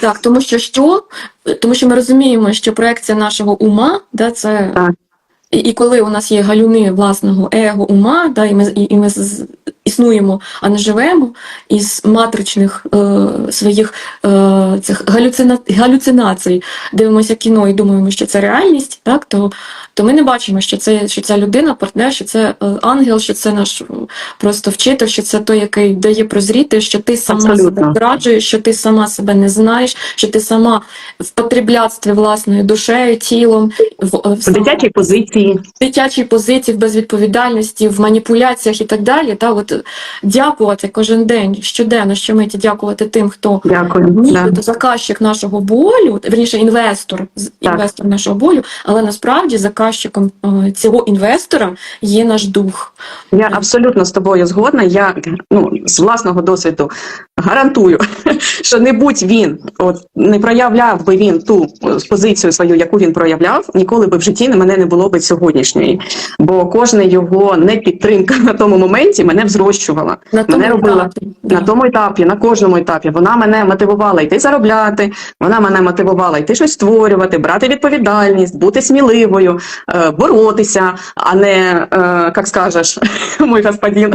Так, тому що що? Тому що ми розуміємо, що проекція нашого ума, да, це Так. і, і коли у нас є галюни власного его ума, да, і ми, і, і ми існуємо, а не живемо із матричних е, своїх е, цих галюцина, галюцинацій, дивимося кіно і думаємо, що це реальність, так, то, то ми не бачимо, що це що ця людина, партнер, що це е, ангел, що це наш е, просто вчитель, що це той, який дає прозріти, що ти сама Абсолютно. себе зраджуєш, що ти сама себе не знаєш, що ти сама в потреблятстві власною душею, тілом, в, в, В дитячій позиції. дитячій позиції, в безвідповідальності, в маніпуляціях і так далі. Та от дякувати кожен день, щоденно, щомиті дякувати тим, хто Дякую. Да. нібито заказчик нашого болю, верніше інвестор, Так. інвестор нашого болю, але насправді заказчиком е, цього інвестора є наш дух. Я абсолютно з тобою згодна. Я ну з власного досвіду гарантую, що не будь він, от не проявляв би він ту е, позицію свою, яку він проявляв, ніколи би в житті на мене не було би сьогоднішньої. Бо кожна його непідтримка на тому моменті мене взрощувала. На тому Мене робила етапі. На тому етапі, на кожному етапі, вона мене мотивувала йти заробляти, вона мене мотивувала йти щось створювати, брати відповідальність, бути сміливою, е, боротися, а не, е, як скажеш, мой господин,